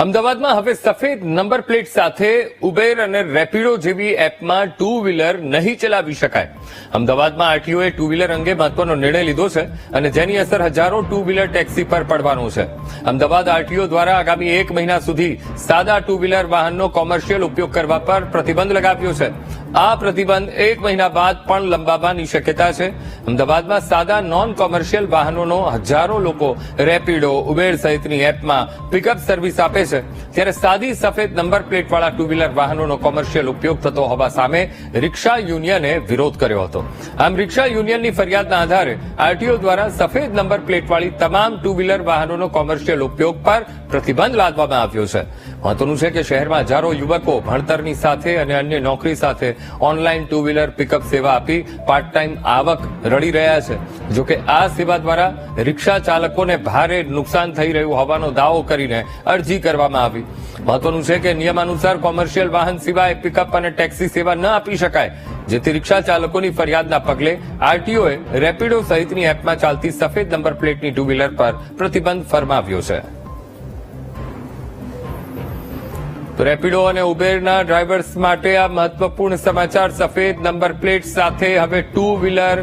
અમદાવાદમાં હવે સફેદ નંબર પ્લેટ સાથે ઉબેર અને રેપિડો જેવી એપમાં ટુ વ્હીલર નહીં ચલાવી શકાય. અમદાવાદમાં આરટીઓએ ટુ વ્હીલર અંગે મહત્વનો નિર્ણય લીધો છે અને જેની અસર હજારો ટુ વ્હીલર ટેક્સી પર પડવાનું છે. અમદાવાદ આરટીઓ દ્વારા આગામી એક મહિના સુધી સાદા ટુ વ્હીલર વાહનનો કોમર્શિયલ ઉપયોગ કરવા પર પ્રતિબંધ લગાવ્યો છે. આ પ્રતિબંધ એક મહિના બાદ પણ લંબાવવાની શક્યતા છે. અમદાવાદમાં સાદા નોન કોમર્શિયલ વાહનોનો હજારો લોકો રેપિડો, ઉબેર સહિતની એપમાં પિકઅપ સર્વિસ આપે છે. ત્યારે સાદી સફેદ નંબર પ્લેટવાળા ટુ વ્હીલર વાહનોનો કોમર્શિયલ ઉપયોગ થતો હોવા સામે રિક્ષા યુનિયને વિરોધ કર્યો હતો. આમ રિક્ષા યુનિયનની ફરિયાદના આધારે આરટીઓ દ્વારા સફેદ નંબર પ્લેટવાળી તમામ ટુ વ્હીલર વાહનોનો કોમર્શિયલ ઉપયોગ પર પ્રતિબંધ લાદવામાં આવ્યો છે. મહત્વનું છે કે શહેરમાં હજારો યુવકો ભણતરની સાથે અને અન્ય નોકરી સાથે ઓનલાઈન ટુ વ્હીલર પિકઅપ સેવા આપી પાર્ટ ટાઈમ આવક રળી રહ્યા છે. જોકે આ સેવા દ્વારા રિક્ષા ચાલકોને ભારે નુકસાન થઈ રહ્યું હોવાનો દાવો કરીને અરજી કરવામાં આવી. મહત્વનું છે કે નિયમાનુસાર કોમર્શિયલ વાહન સિવાય પિકઅપ અને ટેક્સી સેવા ન આપી શકાય, જેથી રિક્ષા ચાલકોની ફરિયાદના પગલે આરટીઓએ રેપિડો સહિતની એપમાં ચાલતી સફેદ નંબર પ્લેટની ટુ વ્હીલર પર પ્રતિબંધ ફરમાવ્યો છે. રેપિડો અને ઉબેરના ડ્રાઈવર્સ માટે આ મહત્વપૂર્ણ સમાચાર સફેદ નંબર પ્લેટ સાથે હવે ટુ વ્હીલર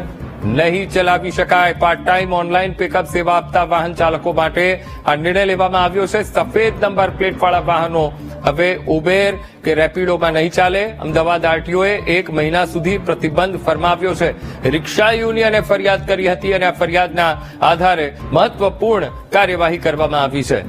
નહીં ચલાવી શકાય. પાર્ટ ટાઈમ ઓનલાઈન પિકઅપ સેવા આપતા વાહન ચાલકો માટે આ નિર્ણય લેવામાં આવ્યો છે. સફેદ નંબર પ્લેટવાળા વાહનો હવે ઉબેર કે રેપિડોમાં નહીં ચાલે. અમદાવાદ આરટીઓએ એક મહિના સુધી પ્રતિબંધ ફરમાવ્યો છે. રિક્ષા યુનિયને ફરિયાદ કરી હતી અને આ ફરિયાદના આધારે મહત્વપૂર્ણ કાર્યવાહી કરવામાં આવી છે.